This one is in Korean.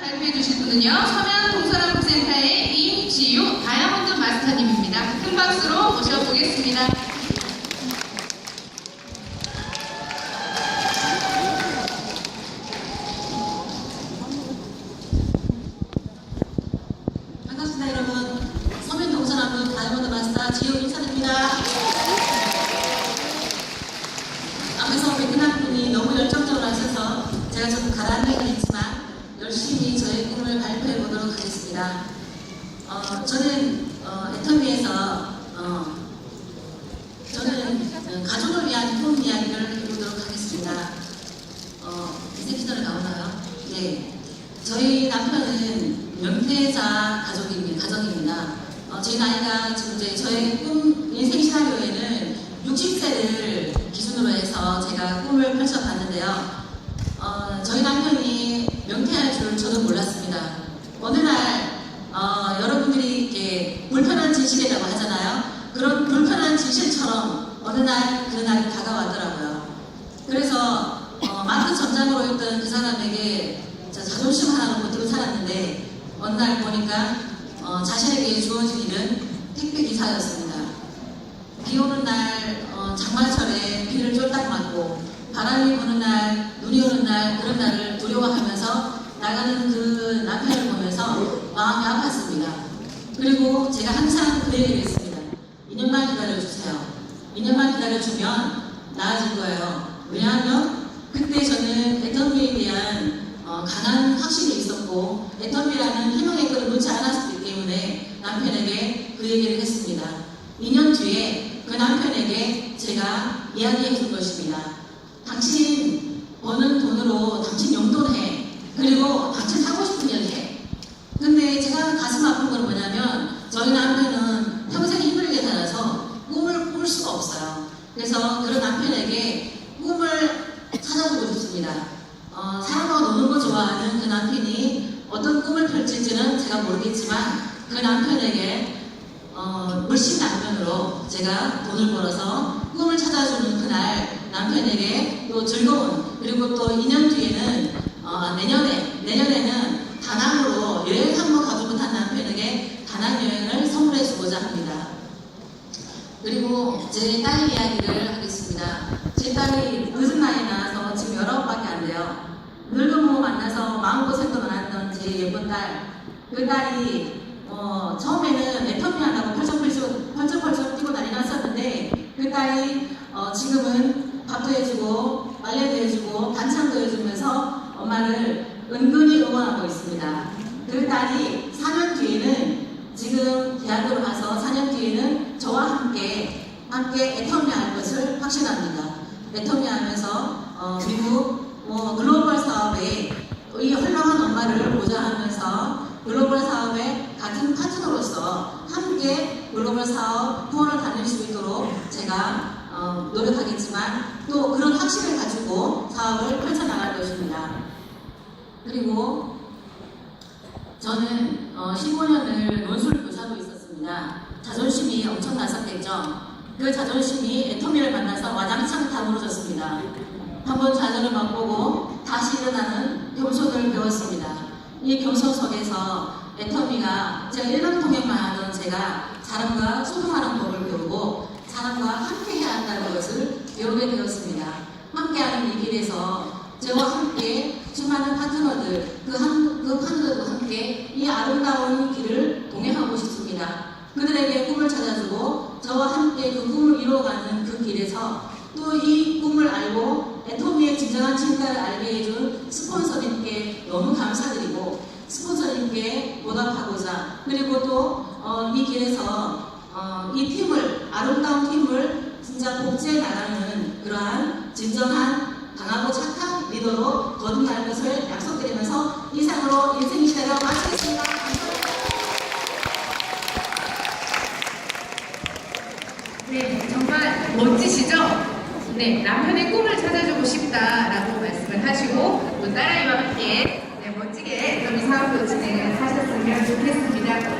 발표해 주실 분은요. 서면 동서남북센터의 임지유 다이아몬드 마스터님입니다. 큰 박수로 모셔보겠습니다. 반갑습니다 여러분 서면 동서남북 다이아몬드 마스터 지효 인사드립니다 앞에서 베트남 분이 너무 열정적으로 하셔서 제가 조금 가라앉는 있지만 꿈을 발표해 보도록 하겠습니다 어, 저는 어, 애터미에서 어, 저는 어, 가족을 위한 꿈 이야기를 해보도록 하겠습니다 어, 새끼 전에 나오나요? 네. 저희 남편은 명태자 가족입니다. 가정입니다. 어, 제 나이가 지금 이제 저의 꿈 인생 시나리오에는 60세를 기준으로 해서 제가 꿈을 펼쳐봤는데요. 어, 저희 남 어느 날 어, 여러분들이 이렇게 불편한 진실이라고 하잖아요. 그런 불편한 진실처럼 어느 날 그 날이 다가왔더라고요. 그래서 어, 마트 점장으로 있던 그 사람에게 저 자존심 하나를 못 들고 살았는데 어느 날 보니까 어, 자신에게 주어진 일은 택배 기사였습니다. 비 오는 날 어, 장마철에 비를 쫄딱 맞고 바람이 부는 날 눈이 오는 날 그런 날을 두려워하면서 나가는 그 남편을 보면서 마음이 아팠습니다. 그리고 제가 항상 그 얘기를 했습니다. 2년만 기다려주세요. 2년만 기다려주면 나아질 거예요. 왜냐하면 그때 저는 애터미에 대한 어, 강한 확신이 있었고 애터미라는 희망의 끈을 놓지 않았기 때문에 남편에게 그 얘기를 했습니다. 2년 뒤에 그 남편에게 제가 이야기해 준 것입니다. 당신 버는 돈으로 당신 용돈해. 당신 하고 싶은 일 해. 근데 제가 가슴 아픈 건 뭐냐면 저희 남편은 평생 힘들게 살아서 꿈을 꿀 수가 없어요. 그래서 그런 남편에게 꿈을 찾아주고 싶습니다. 어, 사람과 노는 거 좋아하는 그 남편이 어떤 꿈을 펼칠지는 제가 모르겠지만 그 남편에게 어, 물씬 남편으로 제가 돈을 벌어서 꿈을 찾아주는 그날 남편에게 또 즐거운 그리고 또 2년 뒤에는 어, 내년에 내년에는 다낭으로 여행 한번 가지 못한 남편에게 다낭 여행을 선물해 주고자 합니다. 그리고 제 딸 이야기를 하겠습니다. 제 딸이 늦은 나이에 나와서 지금 19밖에 안 돼요. 늙은 모 만나서 마음고생도 많았던 제 예쁜 딸. 그 딸이 어, 처음에는 애터미 한다고 펄쩍펄쩍 펄쩍펄쩍 뛰고 난리 났었는데 그 딸이 어, 지금은 밥도 해주고 빨래도 해주고 반찬도 해주면서 엄마를 은근히 응원하고 있습니다. 그 딸이 4년 뒤에는 지금 대학으로 가서 4년 뒤에는 저와 함께 함께 애터미 할 것을 확신합니다. 애터미 하면서 어, 미국 뭐 글로벌 사업에 이 헐렁한 엄마를 보좌하면서 글로벌 사업에 같은 파트너로서 함께 글로벌 사업 후원을 다닐 수 있도록 제가 어, 노력하겠지만 또 그런 확신을 가지고 사업을 펼쳐나갈 것입니다. 그리고 저는 어, 15년을 논술 교사로 있었습니다. 자존심이 엄청 났었겠죠. 그 자존심이 애터미를 만나서 와장창 다 무너졌습니다. 한번 좌절을 맛보고 다시 일어나는 겸손을 배웠습니다. 이 겸손 속에서 애터미가 제가 일반 통역만 하던 제가 사람과 소통하는 법을 배우고 사람과 함께 해야 한다는 것을 배우게 되었습니다. 함께하는 이 길에서 저와 함께 수많은 파트너들, 그, 한, 그 파트너들과 함께 이 아름다운 길을 동행하고 싶습니다. 그들에게 꿈을 찾아주고 저와 함께 그 꿈을 이루어가는 그 길에서 또 이 꿈을 알고 애토미의 진정한 진가를 알게 해준 스폰서님께 너무 감사드리고 스폰서님께 보답하고자 그리고 또이 길에서 어, 이 팀을 아름다운 팀을 진짜 복제해 나가는 그러한 진정한 강하고 착한 리더로 거듭날 것을 약속드리면서 이상으로 인생 시대를 마치겠습니다. 네, 정말 멋지시죠? 네, 남편의 꿈을 찾아주고 싶다라고 말씀을 하시고 또 딸아이와 함께 네, 멋지게 좀 사업도 진행을 하셨으면 좋겠습니다.